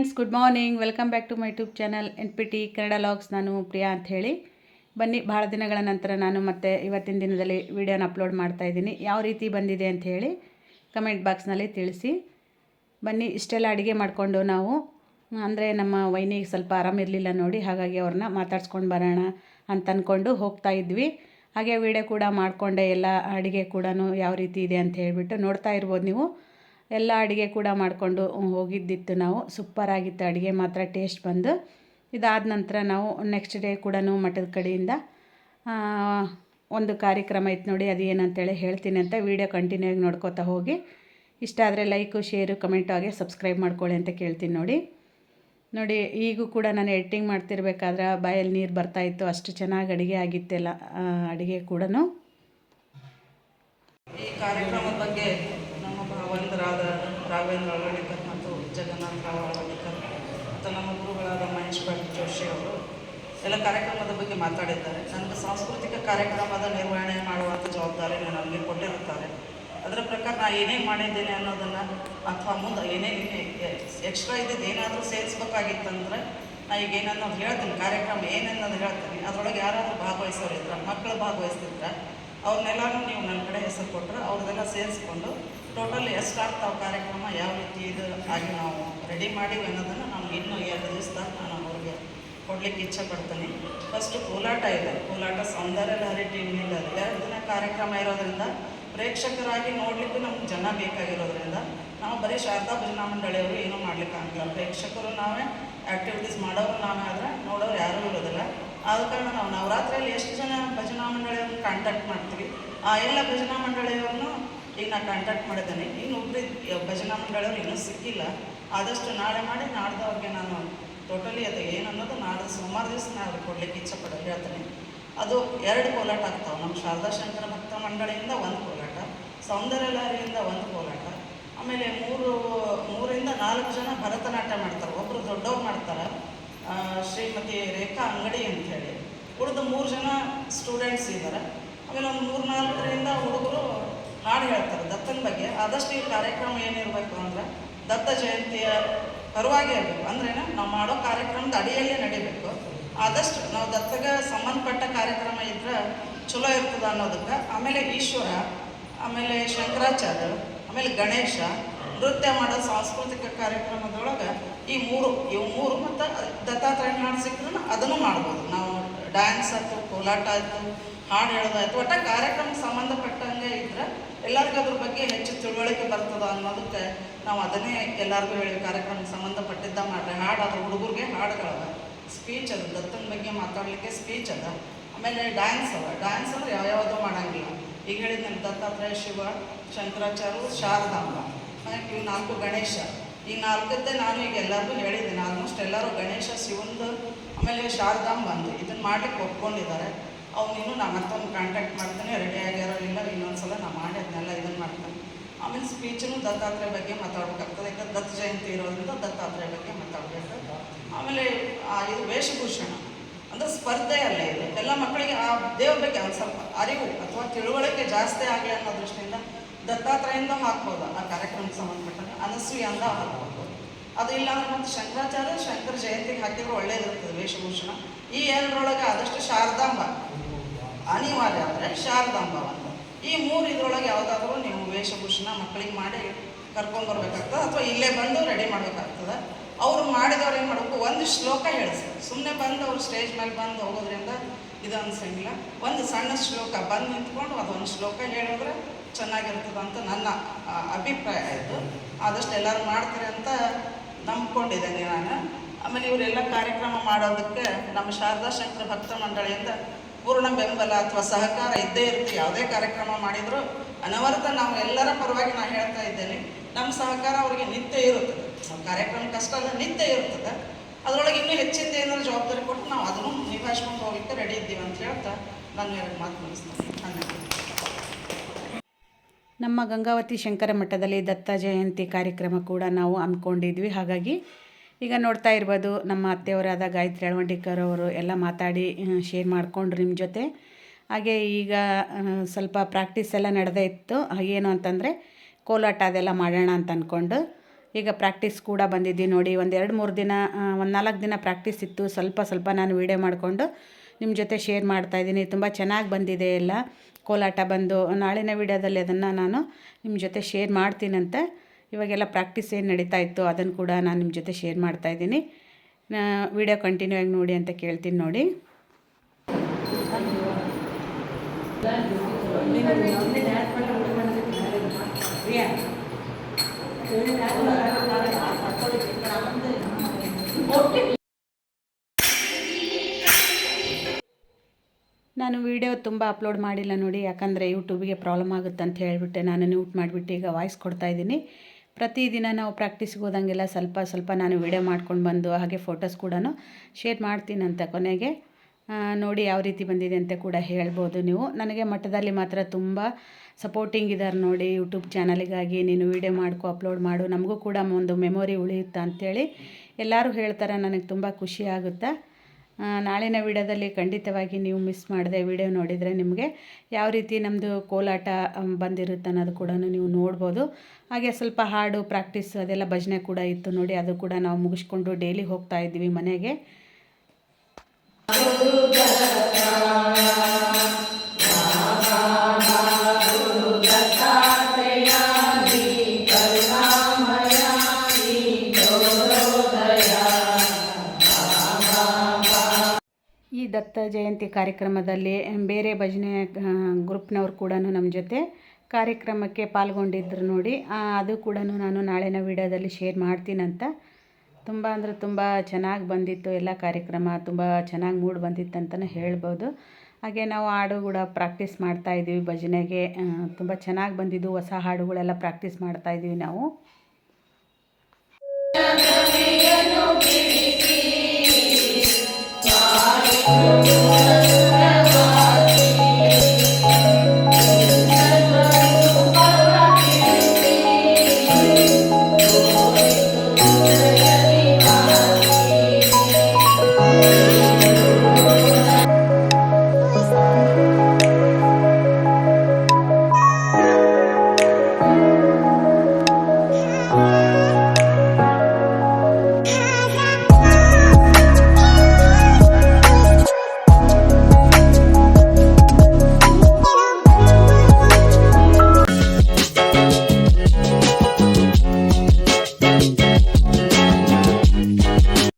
Friends, good morning. Welcome back to my YouTube channel N P T Kannada logs. ನಾನು ಪ್ರಿಯಾ ಅಂತ ಹೇಳಿ. ಬನ್ನಿ ಭಾಳ ದಿನಗಳ ನಂತರ ನಾನು ಮತ್ತೆ ಇವತ್ತಿನ ದಿನದಲ್ಲಿ ವಿಡಿಯೋನ ಅಪ್ಲೋಡ್ ಮಾಡ್ತಾ ಇದ್ದೀನಿ. ಯಾವ ರೀತಿ ಬಂದಿದೆ ಅಂತ ಹೇಳಿ ಕಮೆಂಟ್ ಬಾಕ್ಸ್ನಲ್ಲಿ ತಿಳಿಸಿ. ಬನ್ನಿ, ಇಷ್ಟೆಲ್ಲ ಅಡುಗೆ ಮಾಡಿಕೊಂಡು ನಾವು, ಅಂದರೆ ನಮ್ಮ ವೈನಿಗೆ ಸ್ವಲ್ಪ ಆರಾಮಿರಲಿಲ್ಲ ನೋಡಿ, ಹಾಗಾಗಿ ಅವ್ರನ್ನ ಮಾತಾಡ್ಸ್ಕೊಂಡು ಬರೋಣ ಅಂತ ಅಂದ್ಕೊಂಡು ಹೋಗ್ತಾ ಇದ್ವಿ. ಹಾಗೆ ವಿಡಿಯೋ ಕೂಡ ಮಾಡಿಕೊಂಡೆ, ಎಲ್ಲ ಅಡುಗೆ ಕೂಡ ಯಾವ ರೀತಿ ಇದೆ ಅಂತ ಹೇಳಿಬಿಟ್ಟು ನೋಡ್ತಾ ಇರ್ಬೋದು ನೀವು. ಎಲ್ಲ ಅಡುಗೆ ಕೂಡ ಮಾಡಿಕೊಂಡು ಹೋಗಿದ್ದಿತ್ತು ನಾವು. ಸೂಪರಾಗಿತ್ತು ಅಡುಗೆ ಮಾತ್ರ, ಟೇಸ್ಟ್ ಬಂದು. ಇದಾದ ನಂತರ ನಾವು ನೆಕ್ಸ್ಟ್ ಡೇ ಕೂಡ ಮಠದ ಕಡೆಯಿಂದ ಒಂದು ಕಾರ್ಯಕ್ರಮ ಇತ್ತು ನೋಡಿ, ಅದು ಏನಂತೇಳಿ ಹೇಳ್ತೀನಿ ಅಂತ ವೀಡಿಯೋ ಕಂಟಿನ್ಯೂ ಆಗಿ ನೋಡ್ಕೋತಾ ಹೋಗಿ. ಇಷ್ಟ ಆದರೆ ಲೈಕು ಶೇರು ಕಮೆಂಟು ಹಾಗೆ ಸಬ್ಸ್ಕ್ರೈಬ್ ಮಾಡ್ಕೊಳ್ಳಿ ಅಂತ ಕೇಳ್ತೀನಿ ನೋಡಿ. ನೋಡಿ, ಈಗೂ ಕೂಡ ನಾನು ಎಡಿಟಿಂಗ್ ಮಾಡ್ತಿರ್ಬೇಕಾದ್ರೆ ಬಾಯಲ್ಲಿ ನೀರು ಬರ್ತಾಯಿತ್ತು ಅಷ್ಟು ಚೆನ್ನಾಗಿ ಅಡುಗೆ ಆಗಿತ್ತೆಲ್ಲ ಅಡುಗೆ ಕೂಡ ಈ ಕಾರ್ಯಕ್ರಮದ ಬಗ್ಗೆ ಭಾವಂದರಾದ ರಾಘವೇಂದ್ರ ಅಳವಡಿಕರ್ ಮತ್ತು ಜಗನ್ನಾಥ ರಾವ್ ಅಳವಡಿಕರ್ ಮತ್ತು ನಮ್ಮ ಗುರುಗಳಾದ ಮಹೇಶ್ ಭಟ್ ಜೋಶಿ ಅವರು ಎಲ್ಲ ಕಾರ್ಯಕ್ರಮದ ಬಗ್ಗೆ ಮಾತಾಡಿದ್ದಾರೆ. ನನ್ನ ಸಾಂಸ್ಕೃತಿಕ ಕಾರ್ಯಕ್ರಮದ ನಿರ್ವಹಣೆ ಮಾಡುವಂಥ ಜವಾಬ್ದಾರಿಯನ್ನು ನಮಗೆ ಕೊಟ್ಟಿರುತ್ತಾರೆ. ಅದರ ಪ್ರಕಾರ ನಾನು ಏನೇನು ಮಾಡಿದ್ದೇನೆ ಅನ್ನೋದನ್ನು ಅಥವಾ ಮುಂದೆ ಏನೇನು ಎಕ್ಸ್ಟ್ರಾ ಇದ್ದಿದ್ದು ಏನಾದರೂ ಸೇರಿಸ್ಬೇಕಾಗಿತ್ತಂದ್ರೆ ನಾ ಈಗ ಏನನ್ನೋದು ಹೇಳ್ತೀನಿ, ಕಾರ್ಯಕ್ರಮ ಏನನ್ನೋದು ಹೇಳ್ತೀನಿ. ಅದರೊಳಗೆ ಯಾರಾದರೂ ಭಾಗವಹಿಸೋರು ಇದ್ರೆ ಮಕ್ಕಳು ಭಾಗವಹಿಸ್ತಿದ್ರೆ, ಅವ್ರನ್ನೆಲ್ಲನೂ ನೀವು ನನ್ನ ಕಡೆ ಹೆಸರು ಕೊಟ್ಟರೆ ಅವ್ರದ್ದೆಲ್ಲ ಸೇರಿಸ್ಕೊಂಡು ಟೋಟಲ್ ಎಷ್ಟಾಗ್ತಾವೆ ಕಾರ್ಯಕ್ರಮ, ಯಾವ ರೀತಿ ಇದು ಆಗಿ ನಾವು ರೆಡಿ ಮಾಡಿವಿ ಅನ್ನೋದನ್ನು ನಮ್ಗೆ ಇನ್ನೂ ಎರಡು ದಿವಸದಾಗ ನಾನು ಅವ್ರಿಗೆ ಕೊಡ್ಲಿಕ್ಕೆ ಇಚ್ಛೆ ಪಡ್ತೀನಿ. ಫಸ್ಟು ಕೋಲಾಟ ಇದೆ. ಕೋಲಾಟ ಸೌಂದರ್ಯ ಲಹರಿ ಟೀಮ್ ಇಲ್ಲ ಎರಡು ದಿನ ಕಾರ್ಯಕ್ರಮ ಇರೋದರಿಂದ ಪ್ರೇಕ್ಷಕರಾಗಿ ನೋಡಲಿಕ್ಕೂ ನಮ್ಗೆ ಜನ ಬೇಕಾಗಿರೋದ್ರಿಂದ ನಾವು ಬರೀ ಶಾರದಾ ಭಜನಾ ಮಂಡಳಿಯವರು ಏನೂ ಮಾಡ್ಲಿಕ್ಕೆ ಆಗಲ್ಲ. ಪ್ರೇಕ್ಷಕರು ನಾವೇ ಆ್ಯಕ್ಟಿವಿಟೀಸ್ ಮಾಡೋರು ನಾವೇ ಆದರೆ ನೋಡೋರು ಯಾರೂ ಇರೋದಿಲ್ಲ. ಆದ ಕಾರಣ ನಾವು ನವರಾತ್ರಿಯಲ್ಲಿ ಎಷ್ಟು ಜನ ಭಜನಾ ಮಂಡಳಿಯವ್ರನ್ನ ಕಾಂಟ್ಯಾಕ್ಟ್ ಮಾಡ್ತೀವಿ? ಆ ಎಲ್ಲ ಭಜನಾ ಮಂಡಳಿಯವ್ರನ್ನು ಈಗ ನಾನು ಕಾಂಟ್ಯಾಕ್ಟ್ ಮಾಡಿದ್ದೇನೆ. ಇನ್ನು ಒಬ್ಬರು ಭಜನಾ ಮಂಡಳಿಯವ್ರು ಇನ್ನೂ ಸಿಕ್ಕಿಲ್ಲ. ಆದಷ್ಟು ನಾಳೆ ಮಾಡಿ ನಾಡ್ದವ್ರಿಗೆ ನಾನು ಟೋಟಲಿ ಅದು ಏನು ಅನ್ನೋದು ನಾಡ್ದು ಸೋಮವಾರ ದಿವಸ ನಾನು ಕೊಡಲಿಕ್ಕೆ ಇಚ್ಛೆ ಹೇಳ್ತೀನಿ. ಅದು ಎರಡು ಕೋಲಾಟ ಆಗ್ತಾವೆ. ನಮ್ಮ ಶಾರದಾ ಶಂಕರ ಭಕ್ತ ಮಂಡಳಿಯಿಂದ ಒಂದು ಕೋಲಾಟ ಸೌಂದರ್ಯ ಲಹರಿಯಿಂದ ಒಂದು ಕೋಲಾಟ, ಆಮೇಲೆ ಮೂರು, ಮೂರಿಂದ ನಾಲ್ಕು ಜನ ಭರತನಾಟ್ಯ ಮಾಡ್ತಾರೆ. ಒಬ್ಬರು ದೊಡ್ಡವ್ರು ಮಾಡ್ತಾರೆ ಶ್ರೀಮತಿ ರೇಖಾ ಅಂಗಡಿ ಅಂತ ಹೇಳಿ ಉಳಿದು ಮೂರು ಜನ ಸ್ಟೂಡೆಂಟ್ಸ್ ಇದ್ದಾರೆ ಆಮೇಲೆ ಒಂದು ಮೂರು ನಾಲ್ಕರಿಂದ ಹುಡುಗರು ಹಾಡು ಹೇಳ್ತಾರೆ ದತ್ತನ ಬಗ್ಗೆ. ಆದಷ್ಟು ಈ ಕಾರ್ಯಕ್ರಮ ಏನಿರಬೇಕು ಅಂದ್ರೆ ದತ್ತ ಜಯಂತಿಯ ಪರವಾಗಿ ಇರಬೇಕು. ಅಂದ್ರೆ ನಾವು ಮಾಡೋ ಕಾರ್ಯಕ್ರಮದ ಅಡಿಯಲ್ಲೇ ನಡಿಬೇಕು. ಆದಷ್ಟು ನಾವು ದತ್ತಗೆ ಸಂಬಂಧಪಟ್ಟ ಕಾರ್ಯಕ್ರಮ ಇದ್ರೆ ಚಲೋ ಇರ್ತದೆ ಅನ್ನೋದಕ್ಕೆ. ಆಮೇಲೆ ಈಶ್ವರ, ಆಮೇಲೆ ಶಂಕರಾಚಾರ್ಯ ಆಮೇಲೆ ಗಣೇಶ ನೃತ್ಯ ಮಾಡೋ ಸಾಂಸ್ಕೃತಿಕ ಕಾರ್ಯಕ್ರಮದೊಳಗೆ ಈ ಮೂರು ಇವು ಮೂರು ಮತ್ತು ದತ್ತಾತ್ರೇಯ ಹಾಡು ಸಿಕ್ಕರೂ ಅದನ್ನು ಮಾಡ್ಬೋದು. ನಾವು ಡ್ಯಾನ್ಸ್ ಆಯಿತು, ಕೋಲಾಟ ಆಯಿತು ಹಾಡು ಹೇಳೋದಾಯ್ತು. ಒಟ್ಟ ಕಾರ್ಯಕ್ರಮಕ್ಕೆ ಸಂಬಂಧಪಟ್ಟಂಗೆ ಇದ್ರೆ ಎಲ್ಲರಿಗೂ ಅದ್ರ ಬಗ್ಗೆ ಹೆಚ್ಚು ತಿಳುವಳಿಕೆ ಬರ್ತದ ಅನ್ನೋದಕ್ಕೆ ನಾವು ಅದನ್ನೇ ಎಲ್ಲರಿಗೂ ಹೇಳಿ ಕಾರ್ಯಕ್ರಮಕ್ಕೆ ಸಂಬಂಧಪಟ್ಟಿದ್ದ ಮಾಡ್ರಿ. ಹಾಡು ಅದ್ರ ಹುಡುಗರಿಗೆ ಹಾಡುಗಳವ. ಸ್ಪೀಚ್ ಅದ, ದತ್ತನ ಬಗ್ಗೆ ಮಾತಾಡಲಿಕ್ಕೆ ಸ್ಪೀಚ್ ಅದ. ಆಮೇಲೆ ಡ್ಯಾನ್ಸ್ ಅವ. ಡ್ಯಾನ್ಸ್ ಅಂದ್ರೆ ಯಾವ್ಯಾವುದೋ ಮಾಡಂಗಿಲ್ಲ. ಈಗ ಹೇಳಿದ ನಮ್ಮ ದತ್ತಾತ್ರೇಯ ಶಿವ, ಶಂಕರಾಚಾರ್ಯ, ಶಾರದಾಂಬ. ಇವು ನಾಲ್ಕು ಗಣೇಶ. ಈ ನಾಲ್ಕದ್ದೇ ನಾನು ಈಗ ಎಲ್ಲರಿಗೂ ಹೇಳಿದ್ದೀನಿ ಆಲ್ಮೋಸ್ಟ್ ಎಲ್ಲರೂ ಗಣೇಶ, ಶಿವಂದು, ಆಮೇಲೆ ಶಾರದಾಂಬ ಅಂದು ಇದನ್ನು ಮಾಡ್ಲಿಕ್ಕೆ ಒಪ್ಕೊಂಡಿದ್ದಾರೆ. ಅವನಿನ್ನು ನಾನು ಮತ್ತೊಂದು ಕಾಂಟ್ಯಾಕ್ಟ್ ಮಾಡ್ತಾನೆ ರೆಡಿ ಆಗ್ಯಾರೋ ಇಲ್ಲ ಇನ್ನೊಂದ್ಸಲ ನಾನು ಮಾಡಿ ಅದನ್ನೆಲ್ಲ ಇದನ್ನು ಮಾಡ್ತಾನೆ. ಆಮೇಲೆ ಸ್ಪೀಚನ್ನು ದತ್ತಾತ್ರೇಯ ಬಗ್ಗೆ ಮಾತಾಡ್ಬೇಕಾಗ್ತದೆ. ಯಾಕಂದ್ರೆ ದತ್ತ ಜಯಂತಿ ಇರೋದ್ರಿಂದ ದತ್ತಾತ್ರೇಯ ಬಗ್ಗೆ ಮಾತಾಡಬೇಕು ಆಮೇಲೆ ಇದು ವೇಷಭೂಷಣ. ಅಂದರೆ ಸ್ಪರ್ಧೆ ಅಲ್ಲ ಇದು. ಎಲ್ಲ ಮಕ್ಕಳಿಗೆ ಆ ದೇವ್ರ ಬಗ್ಗೆ ಒಂದು ಸ್ವಲ್ಪ ಅರಿವು ಅಥವಾ ತಿಳುವಳಿಕೆ ಜಾಸ್ತಿ ಆಗಲಿ ಅನ್ನೋ ದೃಷ್ಟಿಯಿಂದ ದತ್ತಾತ್ರೇಯಿಂದ ಹಾಕ್ಬೋದು ಆ ಕಾರ್ಯಕ್ರಮಕ್ಕೆ ಸಂಬಂಧಪಟ್ಟಂಗೆ. ಅಂದ ಹಾಕ್ಬೋದು. ಅದು ಇಲ್ಲ ಅಂದ್ರೆ ಮತ್ತು ಶಂಕರಾಚಾರ್ಯ ಶಂಕರ ಜಯಂತಿಗೆ ಹಾಕಿದ್ರೆ ಒಳ್ಳೇದಿರ್ತದೆ ವೇಷಭೂಷಣ. ಈ ಎರಡರೊಳಗೆ ಆದಷ್ಟು ಶಾರದಾಂಬ. ಅನಿವಾರ್ಯ ಅಂದರೆ ಶಾರದಾಂಬ ಅಂತ ಈ ಮೂರು ಇದರೊಳಗೆ ಯಾವುದಾದ್ರೂ ನೀವು ವೇಷಭೂಷಣ ಮಕ್ಕಳಿಗೆ ಮಾಡಿ ಕರ್ಕೊಂಡ್ಬರ್ಬೇಕಾಗ್ತದೆ ಅಥವಾ ಇಲ್ಲೇ ಬಂದು ರೆಡಿ ಮಾಡಬೇಕಾಗ್ತದೆ. ಅವರು ಮಾಡಿದವ್ರು ಏನು ಮಾಡಬೇಕು? ಒಂದು ಶ್ಲೋಕ ಹೇಳಿಸ್ತಾರೆ ಸುಮ್ಮನೆ ಬಂದು ಅವ್ರು ಸ್ಟೇಜ್ ಮೇಲೆ ಬಂದು ಹೋಗೋದ್ರಿಂದ ಇದು ಅನ್ಸಂಗಿಲ್ಲ. ಒಂದು ಸಣ್ಣ ಶ್ಲೋಕ ಬಂದು ನಿಂತ್ಕೊಂಡು ಅದೊಂದು ಶ್ಲೋಕ ಹೇಳಿದ್ರೆ ಚೆನ್ನಾಗಿರ್ತದೆ ಅಂತ ನನ್ನ ಅಭಿಪ್ರಾಯ ಆಯಿತು ಆದಷ್ಟು ಎಲ್ಲರೂ ಮಾಡ್ತಾರೆ ಅಂತ ನಂಬ್ಕೊಂಡಿದ್ದೇನೆ ನಾನು. ಆಮೇಲೆ ಇವರೆಲ್ಲ ಕಾರ್ಯಕ್ರಮ ಮಾಡೋದಕ್ಕೆ ನಮ್ಮ ಶಾರದಾ ಶಂಕರ ಭಕ್ತ ಮಂಡಳಿಯಿಂದ ಪೂರ್ಣ ಬೆಂಬಲ ಅಥವಾ ಸಹಕಾರ ಇದ್ದೇ ಇರುತ್ತೆ. ಯಾವುದೇ ಕಾರ್ಯಕ್ರಮ ಮಾಡಿದರೂ ಅನವರತ ನಾವು ಎಲ್ಲರ ಪರವಾಗಿ ನಾನು ಹೇಳ್ತಾ ಇದ್ದೇನೆ. ನಮ್ಮ ಸಹಕಾರ ಅವರಿಗೆ ನಿತ್ಯ ಇರುತ್ತದೆ. ಕಾರ್ಯಕ್ರಮ ಕಷ್ಟ ಅಲ್ಲ ನಿತ್ಯ ಇರುತ್ತದೆ. ಅದರೊಳಗೆ ಇನ್ನೂ ಹೆಚ್ಚಿಂದ ಏನಾದರೂ ಜವಾಬ್ದಾರಿ ಕೊಟ್ಟು ನಾವು ಅದನ್ನು ನಿಭಾಯಿಸ್ಕೊಂಡು ಹೋಗ್ಲಿಕ್ಕೆ ರೆಡಿ ಇದ್ದೀವಿ ಅಂತ ಹೇಳ್ತಾ ನಾನು ಎರಡು ಮಾತು ಮುಗಿಸ್ತೀನಿ. ನಮ್ಮ ಗಂಗಾವತಿ ಶಂಕರ ಮಠದಲ್ಲಿ ದತ್ತ ಜಯಂತಿ ಕಾರ್ಯಕ್ರಮ ಕೂಡ ನಾವು ಅಂದ್ಕೊಂಡಿದ್ವಿ ಹಾಗಾಗಿ ಈಗ ನೋಡ್ತಾ ಇರ್ಬೋದು ನಮ್ಮ ಅತ್ತೆಯವರಾದ ಗಾಯತ್ರಿ ಅಳವಂಡಿಕರ್ ಅವರು ಎಲ್ಲ ಮಾತಾಡಿ ಶೇರ್ ಮಾಡಿಕೊಂಡ್ರು ನಿಮ್ಮ ಜೊತೆ. ಹಾಗೆ ಈಗ ಸ್ವಲ್ಪ ಪ್ರಾಕ್ಟೀಸ್ ಎಲ್ಲ ನಡೆದೇ ಇತ್ತು. ಏನು ಅಂತಂದರೆ ಕೋಲಾಟ ಅದೆಲ್ಲ ಮಾಡೋಣ ಅಂತ ಅಂದ್ಕೊಂಡು ಈಗ ಪ್ರಾಕ್ಟೀಸ್ ಕೂಡ ಬಂದಿದ್ದೀವಿ ನೋಡಿ. ಒಂದು ಎರಡು ಮೂರು ದಿನ ಒಂದು ನಾಲ್ಕು ದಿನ ಪ್ರಾಕ್ಟೀಸ್ ಇತ್ತು. ಸ್ವಲ್ಪ ಸ್ವಲ್ಪ ನಾನು ವೀಡಿಯೋ ಮಾಡಿಕೊಂಡು ನಿಮ್ಮ ಜೊತೆ ಶೇರ್ ಮಾಡ್ತಾಯಿದ್ದೀನಿ ತುಂಬ ಚೆನ್ನಾಗಿ ಬಂದಿದೆ ಎಲ್ಲ ಕೋಲಾಟ ಬಂದು. ನಾಳಿನ ವೀಡಿಯೋದಲ್ಲಿ ಅದನ್ನು ನಾನು ನಿಮ್ಮ ಜೊತೆ ಶೇರ್ ಮಾಡ್ತೀನಂತೆ. ಇವಾಗೆಲ್ಲ ಪ್ರಾಕ್ಟೀಸ್ ಏನು ನಡೀತಾ ಇತ್ತು ಅದನ್ನು ಕೂಡ ನಾನು ನಿಮ್ಮ ಜೊತೆ ಶೇರ್ ಮಾಡ್ತಾಯಿದ್ದೀನಿ ವೀಡಿಯೋ ಕಂಟಿನ್ಯೂ ಆಗಿ ನೋಡಿ ಅಂತ ಕೇಳ್ತೀನಿ ನೋಡಿ. ನಾನು ವಿಡಿಯೋ ತುಂಬ ಅಪ್ಲೋಡ್ ಮಾಡಿಲ್ಲ ನೋಡಿ, ಯಾಕಂದರೆ ಯೂಟ್ಯೂಬಿಗೆ ಪ್ರಾಬ್ಲಮ್ ಆಗುತ್ತೆ ಅಂತ ಹೇಳಿಬಿಟ್ಟೆ. ನಾನು ಮ್ಯೂಟ್ ಮಾಡಿಬಿಟ್ಟು ಈಗ ವಾಯ್ಸ್ ಕೊಡ್ತಾಯಿದ್ದೀನಿ ಪ್ರತಿದಿನ ನಾವು ಪ್ರಾಕ್ಟೀಸ್ಗೆ ಹೋದಂಗೆಲ್ಲ ಸ್ವಲ್ಪ ಸ್ವಲ್ಪ ನಾನು ವೀಡಿಯೋ ಮಾಡ್ಕೊಂಡು ಬಂದು ಹಾಗೆ ಫೋಟೋಸ್ ಕೂಡ ಶೇರ್ ಮಾಡ್ತೀನಂತೆ ಕೊನೆಗೆ. ನೋಡಿ ಯಾವ ರೀತಿ ಬಂದಿದೆ ಅಂತ ಕೂಡ ಹೇಳ್ಬೋದು ನೀವು. ನನಗೆ ಮಠದಲ್ಲಿ ಮಾತ್ರ ತುಂಬ ಸಪೋರ್ಟಿಂಗ್ ಇದ್ದಾರೆ ನೋಡಿ ಯೂಟ್ಯೂಬ್ ಚಾನಲಿಗಾಗಿ ನೀನು ವೀಡಿಯೋ ಮಾಡ್ಕೊ ಅಪ್ಲೋಡ್ ಮಾಡು. ನಮಗೂ ಕೂಡ ಒಂದು ಮೆಮೊರಿ ಉಳಿಯುತ್ತಾ ಅಂಥೇಳಿ ಎಲ್ಲರೂ ಹೇಳ್ತಾರೆ. ನನಗೆ ತುಂಬ ಖುಷಿ ಆಗುತ್ತೆ. ನಾಳಿನ ವಿಡಿಯೋದಲ್ಲಿ ಖಂಡಿತವಾಗಿ ನೀವು ಮಿಸ್ ಮಾಡದೆ ವಿಡಿಯೋ ನೋಡಿದರೆ ನಿಮಗೆ ಯಾವ ರೀತಿ ನಮ್ಮದು ಕೋಲಾಟ ಬಂದಿರುತ್ತೆ ಅನ್ನೋದು ಕೂಡ ನೀವು ನೋಡ್ಬೋದು. ಹಾಗೆ ಸ್ವಲ್ಪ ಹಾಡು, ಪ್ರಾಕ್ಟೀಸ್ ಅದೆಲ್ಲ ಭಜನೆ ಕೂಡ ಇತ್ತು ನೋಡಿ, ಅದು ಕೂಡ ನಾವು ಮುಗಿಸ್ಕೊಂಡು ಡೈಲಿ ಹೋಗ್ತಾ ಇದ್ವಿ ಮನೆಗೆ. ದತ್ತ ಜಯಂತಿ ಕಾರ್ಯಕ್ರಮದಲ್ಲಿ ಬೇರೆ ಭಜನೆ ಗ್ರೂಪ್ನವ್ರು ಕೂಡ ನಮ್ಮ ಜೊತೆ ಕಾರ್ಯಕ್ರಮಕ್ಕೆ ಪಾಲ್ಗೊಂಡಿದ್ರು ನೋಡಿ. ಅದು ಕೂಡ ನಾನು ನಾಳೆನ ವಿಡಿಯೋದಲ್ಲಿ ಶೇರ್ ಮಾಡ್ತೀನಂತ. ತುಂಬ ಅಂದರೆ ತುಂಬ ಚೆನ್ನಾಗಿ ಬಂದಿತ್ತು ಎಲ್ಲ ಕಾರ್ಯಕ್ರಮ, ತುಂಬ ಚೆನ್ನಾಗಿ ಮೂಡ್ ಬಂದಿತ್ತು ಅಂತಲೇ ಹೇಳ್ಬೋದು. ಹಾಗೆ ನಾವು ಹಾಡು ಕೂಡ ಪ್ರಾಕ್ಟೀಸ್ ಮಾಡ್ತಾ ಇದ್ದೀವಿ ಭಜನೆಗೆ. ತುಂಬ ಚೆನ್ನಾಗಿ ಬಂದಿದ್ದು, ಹೊಸ ಹಾಡುಗಳೆಲ್ಲ ಪ್ರಾಕ್ಟೀಸ್ ಮಾಡ್ತಾ ಇದ್ದೀವಿ ನಾವು ಿ